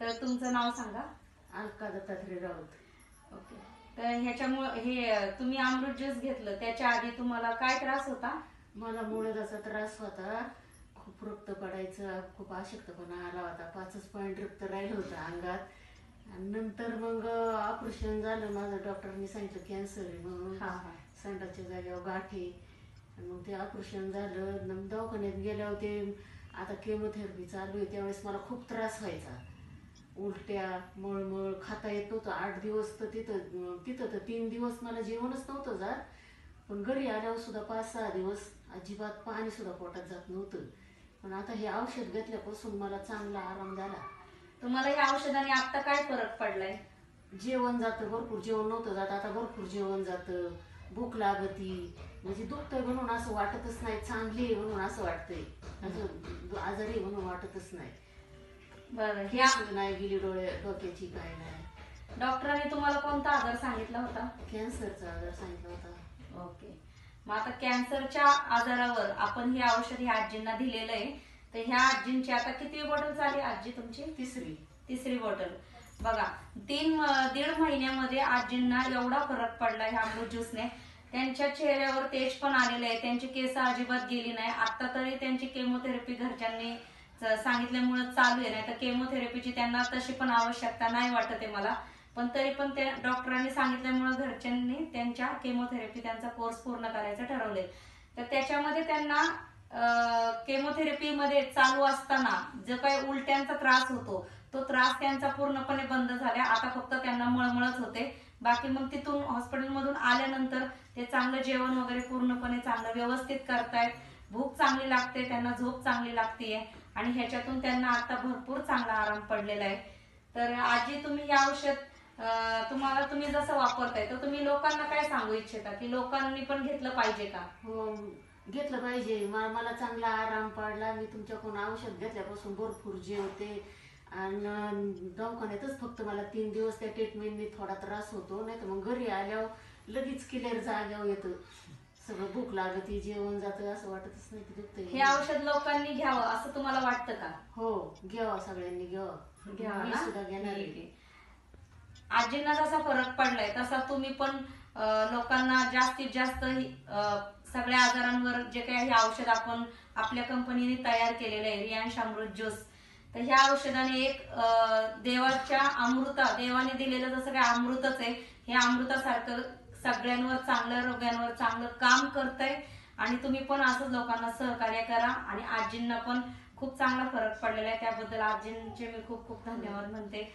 तर तुमचं नाव सांगा. अलका दत्तात्रय राऊत. ओके. तर ह्याच्यामुळे हे तुम्ही अमृत ज्यूस घेतलं त्याच्या आधी तुम्हाला काय त्रास होता? मला मुळदाचा त्रास होता खूप रक्त पडायचं खूप अशक्तपणा आला होता पाचच पॉईंट रक्त राहिलं होतं अंगात. आणि नंतर मग ऑपरेशन झालं माझं डॉक्टरनी सांगितलं कॅन्सर आहे म्हणून. हा हा. संडाच्या जागेवर गाठी. मग ते ऑपरेशन झालं मग दवाखान्यात गेल्यावर ते आता केमोथेरपी चालू आहे त्यावेळेस मला खूप त्रास व्हायचा. उलट्या मळमळ खाता येत नव्हतं. आठ दिवस तर तिथं तिथं तर तीन दिवस मला जेवणच नव्हतं जात. पण घरी आल्यावर सुद्धा पाच सहा दिवस अजिबात पाणी सुद्धा पोटात जात नव्हतं. पण आता हे औषध घेतल्यापासून मला चांगला आराम झाला. तुम्हाला या औषधाने आता काय फरक पडलाय? जेवण जातं भरपूर जेवण नव्हतं जात. आता भरपूर जेवण जातं. भूक लागती. म्हणजे दुखतंय म्हणून असं वाटतच नाही. चांगली आहे म्हणून असं वाटतंय. असं आजारी म्हणून वाटतच नाही. बरं ह्या केस नाही गेली डोळे डोक्याची काय नाही. डॉक्टरांनी तुम्हाला कोणता आजार सांगितला होता? कॅन्सरचा आजार सांगितला होता. ओके. मग आता कॅन्सरच्या आजारावर आपण हे औषध ह्या आजींना दिलेलं आहे. तर ह्या आजींची आता किती बॉटल झाली आजी तुमची? तिसरी. तिसरी बॉटल. बघा तीन अं, दीड महिन्यामध्ये आजींना एवढा फरक पडला ह्या अमृत ज्यूसने. त्यांच्या चेहऱ्यावर तेज पण आलेले आहे. त्यांची केस अजिबात गेली नाही. आता तरी त्यांची केमोथेरपी घरच्यांनी सांगितल्यामुळे चालू आहे. नाही तर केमोथेरपीची त्यांना तशी पण आवश्यकता नाही वाटत आहे मला. पण तरी पण त्या डॉक्टरांनी सांगितल्यामुळे घरच्यांनी त्यांच्या केमोथेरपी त्यांचा कोर्स पूर्ण करायचं ठरवले तर त्याच्यामध्ये त्यांना केमोथेरपी मध्ये चालू असताना जो काही उलट्यांचा त्रास होतो तो त्रास त्यांचा पूर्णपणे बंद झाला. आता फक्त त्यांना मळमळच होते. बाकी मग तिथून हॉस्पिटलमधून आल्यानंतर ते चांगलं जेवण वगैरे पूर्णपणे चांगलं व्यवस्थित करतायत. भूक चांगली लागते त्यांना झोप चांगली लागतेय. आणि ह्याच्यातून त्यांना आता भरपूर चांगला आराम पडलेला आहे. तर आजी तुम्ही हे औषध तुम्हाला तुम्ही जसं वापरताय तर तुम्ही लोकांना काय सांगू इच्छिता? की लोकांनी पण घेतलं पाहिजे का? हो घेतलं पाहिजे. मला चांगला आराम पडला. मी तुमच्याकडून औषध घेतल्यापासून भरपूर जेवते आणि दवाखान्यातच फक्त मला तीन दिवस त्या ट्रीटमेंटनी थोडा त्रास होतो. नाही तर मग घरी आल्यावर लगेच क्लिअर जाग्यावर येतं. सगळं भूक लागते जेवण जातं असं वाटतच नाही की दुखतंय हे औषध लोकांनी घ्यावं असं तुम्हाला वाटतं का हो घ्यावा सगळ्यांनी घ्यावा घ्यावा मी ना? सुद्धा घेणार ठीक आहे आहे. आजींना जसा फरक पडलाय तसा तुम्ही पण अं, लोकांना जास्तीत जास्त ही, अं, सगळ्या आजारांवर जे काही हे औषध आपण आपल्या कंपनीने तयार केलेलं आहे रियांश अमृत ज्यूस तर ह्या औषधाने एक अं, देवाच्या अमृता देवाने दिलेलं जसं काय अमृतच आहे हे अमृतासारखं सगळ्यांवर चांगल्या रोग्यांवर चांगलं काम करतंय. आणि तुम्ही पण असंच लोकांना सहकार्य करा. आणि आजींना पण खूप चांगला फरक पडलेला आहे. त्याबद्दल आजींचे मी खूप खूप धन्यवाद म्हणते.